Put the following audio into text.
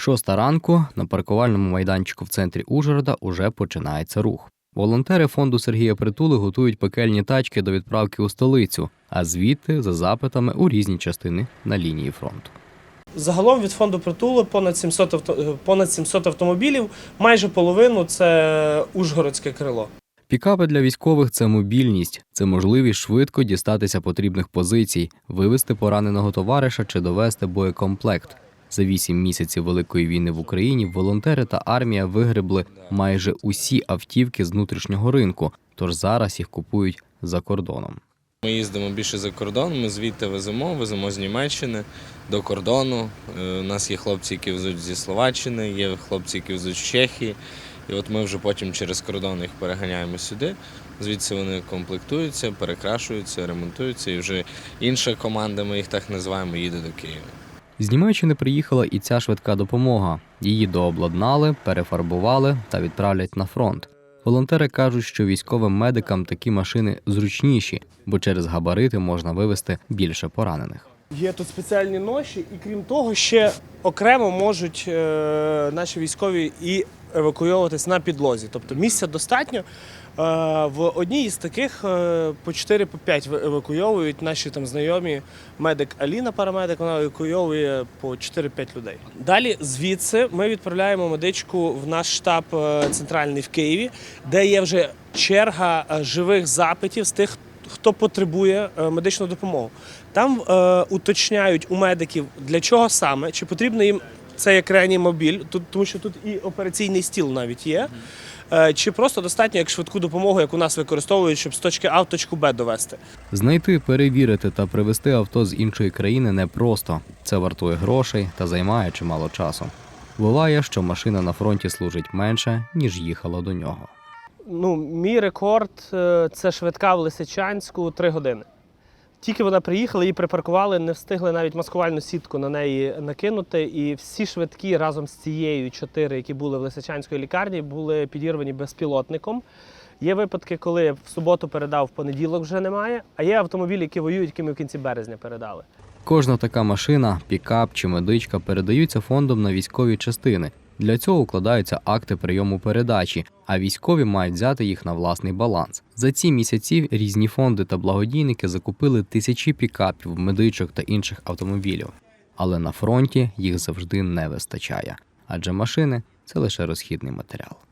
Шоста ранку на паркувальному майданчику в центрі Ужгорода уже починається рух. Волонтери фонду Сергія Притули готують пекельні тачки до відправки у столицю, а звідти за запитами у різні частини на лінії фронту. Загалом від фонду притулу понад 700, авто- понад 700 автомобілів, майже половину це Ужгородське крило. Пікапи для військових це мобільність, це можливість швидко дістатися потрібних позицій, вивезти пораненого товариша чи довести боєкомплект. За вісім місяців великої війни в Україні волонтери та армія вигребли майже усі автівки з внутрішнього ринку, тож зараз їх купують за кордоном. Ми їздимо більше за кордон, ми звідти веземо, веземо з Німеччини до кордону. Е, У нас є хлопці, які везуть зі Словаччини, є хлопці, які везуть з Чехії. І от ми вже потім через кордон їх переганяємо сюди. Звідси вони комплектуються, перекрашуються, ремонтуються, і вже інша команда, ми їх так називаємо, їде до Києва. З Німеччини приїхала і ця швидка допомога. Її дообладнали, перефарбували та відправлять на фронт. Волонтери кажуть, що військовим медикам такі машини зручніші, бо через габарити можна вивезти більше поранених. Є тут спеціальні ноші, і крім того, ще окремо можуть е, наші військові і евакуйовуватись на підлозі. Тобто місця достатньо. Е, в одній із таких е, по 4 по 5 ви- евакуйовують наші там знайомі медик Аліна, парамедик, вона евакуйовує по 4-5 людей. Далі звідси ми відправляємо медичку в наш штаб е, центральний в Києві, де є вже черга живих запитів з тих, хто потребує медичну допомогу. Там е, уточняють у медиків для чого саме, чи потрібно їм це як реанімобіль, тут тому що тут і операційний стіл навіть є. е, Чи просто достатньо як швидку допомогу, яку нас використовують, щоб з точки А в точку Б довести. Знайти, перевірити та привезти авто з іншої країни непросто. Це вартує грошей та займає чимало часу. Буває, що машина на фронті служить менше, ніж їхала до нього. Ну, мій рекорд е, це швидка в Лисичанську 3 години. Тільки вона приїхала, її припаркували, не встигли навіть маскувальну сітку на неї накинути. І всі швидкі разом з цією чотири, які були в Лисичанській лікарні, були підірвані безпілотником. Є випадки, коли в суботу передав, в понеділок вже немає. А є автомобілі, які воюють, які ми в кінці березня передали. Кожна така машина, пікап чи медичка передаються фондом на військові частини. Для цього укладаються акти прийому передачі, а військові мають взяти їх на власний баланс. За ці місяці різні фонди та благодійники закупили тисячі пікапів, медичок та інших автомобілів. Але на фронті їх завжди не вистачає, адже машини це лише розхідний матеріал.